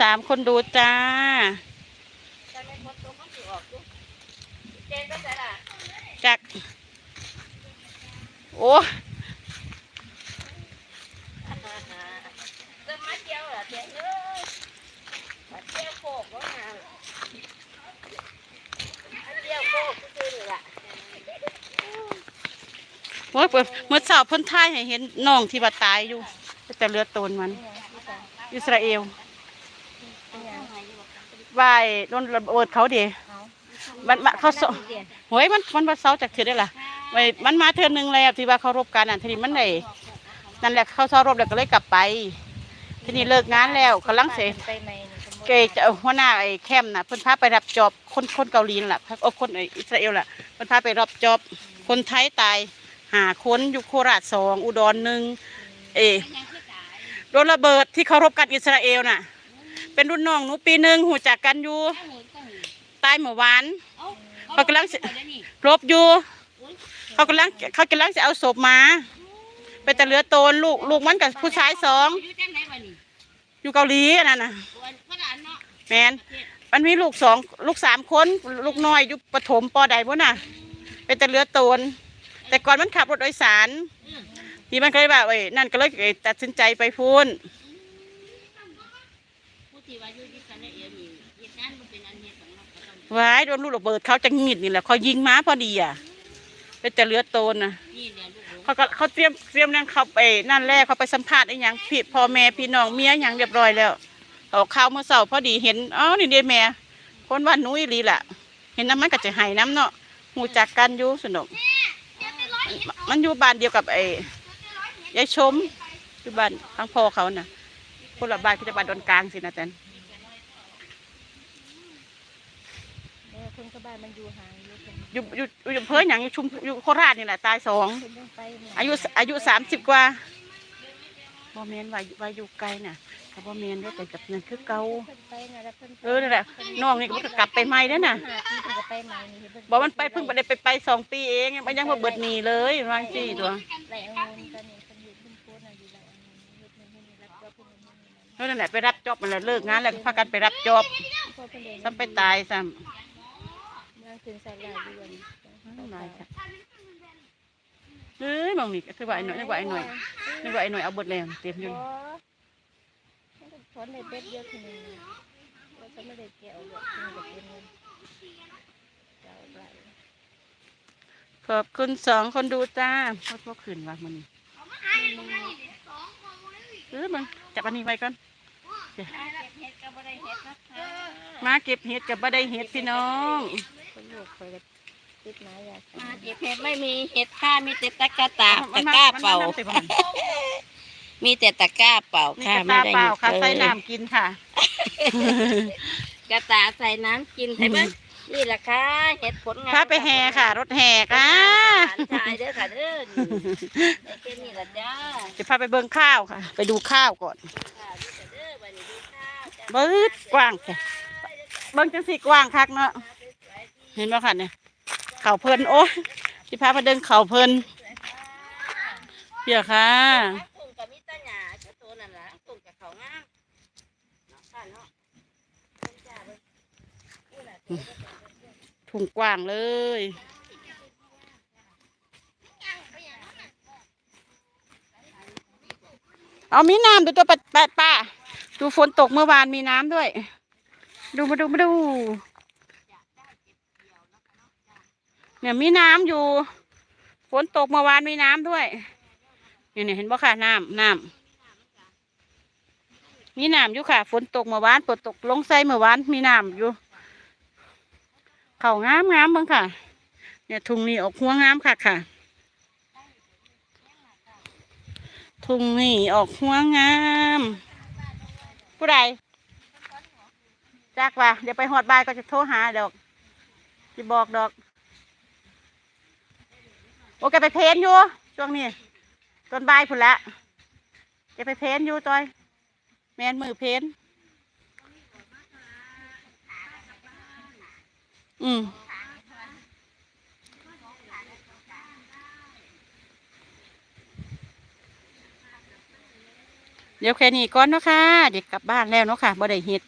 สามคนดูจ้าจากโอ้โอ้ยเมื่อสาวพ้นท้ายเห็นน้องที่บาดตายอยู่ แต่เลือดตนมัน อิสราเอล วายโดนระเบิดเขาเดีมันมันเขาสโหยมันมันว่าเซาจากเถื่อได้ล่ะไว้มันมาเถื่อหนึงแล้วที่ว่าเขารบกันอะทีนี้มันได้นั่นแหละเขาเซารบแล้วก็เลยกลับไป ทีนี้เลิกงานแล้วกำลังเสไปไหมเกยจะเอาหัวหน้าไอ้แคมป์น่ะเพิ่นพาไปรับจอบคนคนเกาหลีนั่นแหละโอ้คนไอ้อิสราเอลล่ะเพิ่นพาไปรับจอบคนไทยตายหาคนอยู่โคราชสองอุดรหนึ่งเอโดนระเบิดที่เขารบกันอิสราเอลน่ะ เป็นรุ่นน้องหนูปีหนึ่งหูจักกันอยู่ตายเมื่อวานเขากำลังรบอยู่เขากำลังเขากำลังจะเอาศพมาไปแต่เหลือโตนลูกลูกมันกับผู้ชายสองอยู่เกาหลีอันนั่นน่ะแมนมันมีลูกสองลูกสามคนลูกน้อยอยู่ปฐมปอใดบ่น่ะเป็นแต่เรือโตน แต่ก่อนมันขับรถโดยสารที่มันก็เลยแบบเอ้ยนั่นก็เลยเอ้ยตัดสินใจไปพูน ว้ายโดนลูกระเบิดเขาจะหงิดนี่แหละเขายิงม้าพอดีอะเป็นแต่เรือโตนนะเขาก็เขาเตรียมเตรียมนั่งเขาไปนั่นแรกเขาไปสัมภาษณ์ไอ้หยังพี่พ่อแม่พี่น้องเมียหยังเรียบร้อยแล้วเอาข้าวเมื่อเช้าพอดีเห็นอ๋อนี่เด้แม่คนว่าหนุ้ยลีล่ะ เห็นน้ำมันก็จะหายน้ำเนาะหูจักกันอยู่สนุกมันมันอยู่บ้านเดียวกับไอ้ยายชมอยู่บ้านทางพ่อเขาน่ะ คนละบ้านที่จะบ้านดอนกลางสินะแตนคนกับบ้านมันอยู่ห่างอยู่คนอยู่อยู่อยู่อำเภออย่างอยู่ชุมอยู่โคราชนี่แหละตายสองคนยังไปเนี่ยอายุอายุสามสิบกว่าบ่แมนว่าว่าอยู่ไกลน่ะก็บ่แมนได้แต่กับนั่นคือเก่าเพิ่นไปน่ะแล้วเพิ่นไปเออนั่นแหละน้องนี่ก็มันก็กลับไปใหม่แล้วน่ะหาที่เพิ่นก็ไปใหม่นี่เพิ่นบอกมันไปเพิ่งไปได้ไปไปสองปีเองมันยังมาเบิดหนีเลยวางสี่ตัวไหลเอาเงินตอนนี้ แล้วนั่นแหละไปรับจอบมันแหละเลิกงานแล้วก็พากันไปรับจอบพอเพิ่นได้ซ้ำไปตายซ้นั่งขึ้นใส่ลายเดือนำหลายค่ะเอ้ยมองนี่ก็คือว่าไอ้หน่อยนึกว่าไอ้หน่อยนึกว่าไอ้หน่อยเอาเบิดแล้วเต็มอยู่บ่มันถอนได้เบ็ดเดียวทีนึงแล้วก็ไม่ได้แกะเอาหรอกมันก็เป็นเงินเจ้าไหลขอบคุณสองคนดูจ้าพอดพวกขืนว่ามันนี่ เออมึงจับอันนี้ไว้ก่อนเดี๋ยวมาเก็บเห็ดกับบ่ได้เห็ดพี่น้องคนลูกคอยก็ติดไม้ยาสมาเก็บเห็ดไม่มีเห็ดค่ามีแต่ตะกร้าตาตะกร้าเป่ามันมน้ำใส่บ่มันมีแต่ตะกร้าเป่านี่ค่ะกระไม่ตาได้เปล่าค่ะเลยใส่น้ำกินค่ะ กระตาใส่น้ำกินใช่ไหม นี่แหละค่ะเห็ดผลงานพาไปแห่ค่ะ รถแห่ค่ะหลานชายเด้อค่ะเด้อนี่ได้แค่นี้ละจ้าจะพาไปเบิ่งข้าวค่ะ ไปดูข้าวก่อนค่ะนี่ค่ะเด้อวันนี้ดูข้าวจ้ะเบิดกว้างค่ะเบิ่งจังสีกว้างคักเนาะเห็นไหมค่ะเนี่ยเข่าเพลินโอ้ยที่พาไปเดินเข่าเพลินเพียค่ะ ถุงกับมิตรหยาเจ้าตัวนั่นล่ะถุงกับเขางามเนาะค่ะเนาะ ถุงกว้างเลย เอามีน้ำดูตัวปัดปัดป้าดูฝนตกเมื่อวานมีน้ำด้วย ดูมาดูมาดู เนี่ยมีน้ำอยู่ ฝนตกเมื่อวานมีน้ำด้วย เนี่ยเนี่ยเห็นบ่ค่ะน้ำน้ำมีน้ำอยู่ค่ะ ฝนตกเมื่อวานฝนตกลงใส่เมื่อวานมีน้ำอยู่ เขางามงามบ้างค่ะ เนี่ยทุงนี่ออกหัวงามค่ะค่ะ ทุงนี่ออกหัวงาม ผู้ใดจักว่าเดี๋ยวไปหอดบายก็จะโทรหาดอกจะบอกดอก โอแกไปเพ้นอยู่ช่วงนี้ตอนบ่ายพุ่นละแกไปเพ้นอยู่จอย แมนมือเพ้น อืมเดี๋ยวแค่นี้ก่อนเนาะค่ะ เด็กกลับบ้านแล้วเนาะค่ะบ่ได้เห็ด